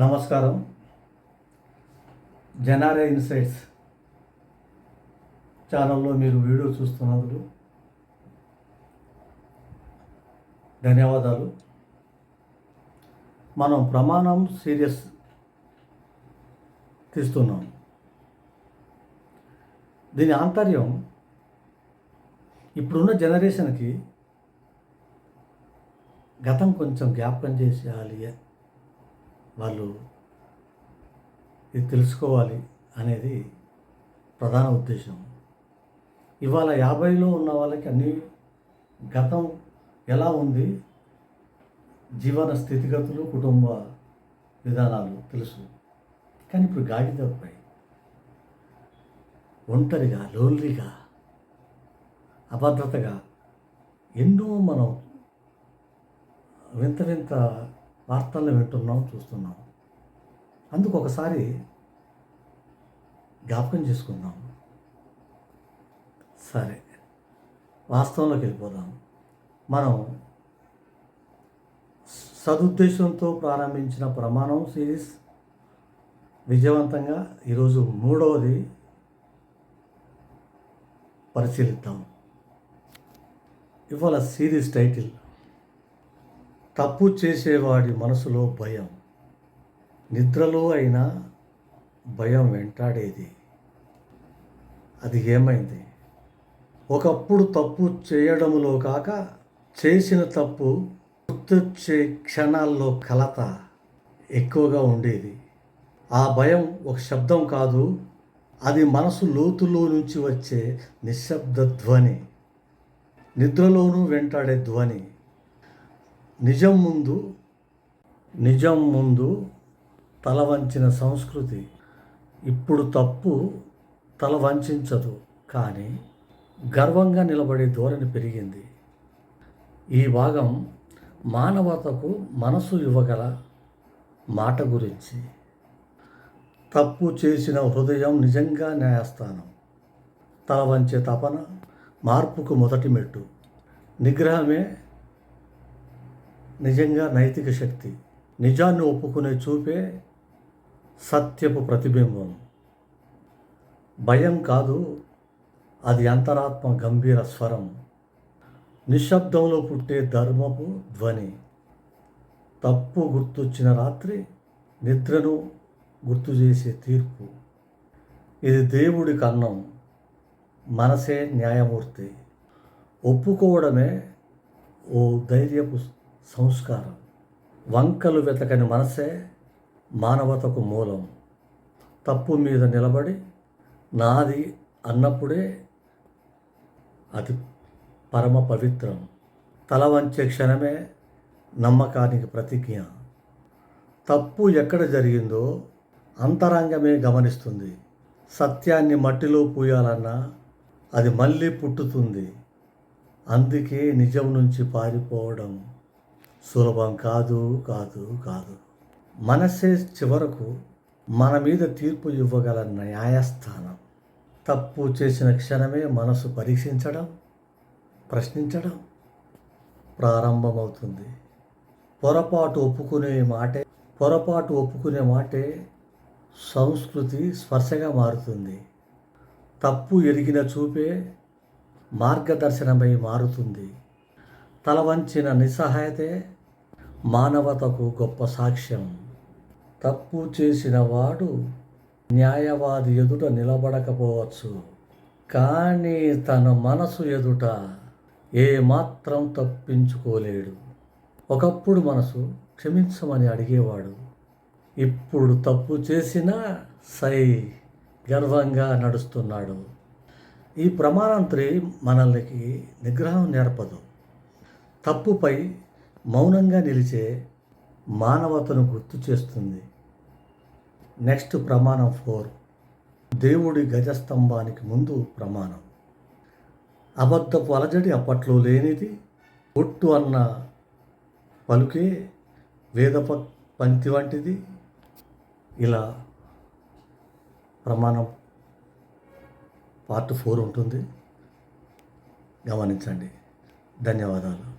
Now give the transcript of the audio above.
నమస్కారం. జనారే ఇన్సైట్స్ ఛానల్లో మీరు వీడియో చూస్తున్నందుకు ధన్యవాదాలు. మనం ప్రమాణం సీరియస్ తీస్తున్నాం. దీని ఆంతర్యం ఇప్పుడున్న జనరేషన్కి గతం కొంచెం జ్ఞాపకం చేసేయాలి. వాళ్ళు ఇది తెలుసుకోవాలి అనేది ప్రధాన ఉద్దేశం. ఇవాళ యాభైలో ఉన్న వాళ్ళకి అన్ని గతం ఎలా ఉంది? జీవన స్థితిగతులు కుటుంబ విధానాలు తెలుసు. కానీ ఇప్పుడు గాడి తప్పాయి ఒంటరిగా లోన్లీగా అభద్రతగా ఎన్నో మనం వింత వింత వార్తలను వింటున్నాం చూస్తున్నాం. అందుకు ఒకసారి జ్ఞాపకం చేసుకుందాం. సరే వాస్తవంలోకి వెళ్ళిపోదాం. మనం సదుద్దేశంతో ప్రారంభించిన ప్రమాణం సిరీస్ విజయవంతంగా ఈరోజు మూడవది పరిశీలిద్దాం. ఇవాళ సిరీస్ టైటిల్ తప్పు చేసేవాడి మనసులో భయం. నిద్రలో అయినా భయం వెంటాడేది. అది ఏమైంది? ఒకప్పుడు తప్పు చేయడంలో కాక చేసిన తప్పు గుర్తొచ్చే క్షణాల్లో కలత ఎక్కువగా ఉండేది. ఆ భయం ఒక శబ్దం కాదు అది మనసు లోతులో నుంచి వచ్చే నిశ్శబ్ద ధ్వని. నిద్రలోనూ వెంటాడే ధ్వని. నిజం ముందు నిజం ముందు తల వంచిన సంస్కృతి ఇప్పుడు తప్పు తల వంచదు. కానీ గర్వంగా నిలబడే ధోరణి పెరిగింది. ఈ భాగం మానవతకు మనసు ఇవ్వగల మాట గురించి. తప్పు చేసిన హృదయం నిజంగా న్యాయస్థానం. తల వంచే తపన మార్పుకు మొదటి మెట్టు. నిగ్రహమే నిజంగా నైతిక శక్తి. నిజాన్ని ఒప్పుకునే చూపే సత్యపు ప్రతిబింబం. భయం కాదు అది అంతరాత్మ గంభీర స్వరం. నిశ్శబ్దంలో పుట్టే ధర్మపు ధ్వని. తప్పు గుర్తొచ్చిన రాత్రి నిద్రను గుర్తు చేసే తీర్పు. ఇది దేవుడి కన్నం. మనసే న్యాయమూర్తి. ఒప్పుకోవడమే ఓ ధైర్యపు సంస్కారం. వంకలు వెతకని మనసే మానవతకు మూలం. తప్పు మీద నిలబడి నాది అన్నప్పుడే అది పరమ పవిత్రం. తల వంచే క్షణమే నమ్మకానికి ప్రతిజ్ఞ. తప్పు ఎక్కడ జరిగిందో అంతరంగమే గమనిస్తుంది. సత్యాన్ని మట్టిలో పూయాలన్నా అది మళ్ళీ పుట్టుతుంది. అందుకే నిజం నుంచి పారిపోవడం సులభం కాదు కాదు కాదు. మనసే చివరకు మన మీద తీర్పు ఇవ్వగల న్యాయస్థానం. తప్పు చేసిన క్షణమే మనసు పరీక్షించడం ప్రశ్నించడం ప్రారంభమవుతుంది. పొరపాటు ఒప్పుకునే మాటే పొరపాటు ఒప్పుకునే మాటే సంస్కృతి స్పర్శగా మారుతుంది. తప్పు ఎరిగిన చూపే మార్గదర్శనమై మారుతుంది. తలవంచిన నిస్సహాయతే మానవతకు గొప్ప సాక్ష్యం. తప్పు చేసిన వాడు న్యాయవాది ఎదుట నిలబడకపోవచ్చు. కానీ తన మనసు ఎదుట ఏమాత్రం తప్పించుకోలేడు. ఒకప్పుడు మనసు క్షమించమని అడిగేవాడు. ఇప్పుడు తప్పు చేసినా సై గర్వంగా నడుస్తున్నాడు. ఈ ప్రమాణంత్రి మనల్ని నిగ్రహం నేర్పదు. తప్పుపై మౌనంగా నిలిచే మానవతను గుర్తు చేస్తుంది. నెక్స్ట్ ప్రమాణం ఫోర్. దేవుడి గజస్తంభానికి ముందు ప్రమాణం. అబద్ధపు అలజడి అప్పట్లో లేనిది ఒట్టు అన్న పలుకే వేద పంక్తి వంటిది. ఇలా ప్రమాణం పార్ట్ ఫోర్ ఉంటుంది. గమనించండి. ధన్యవాదాలు.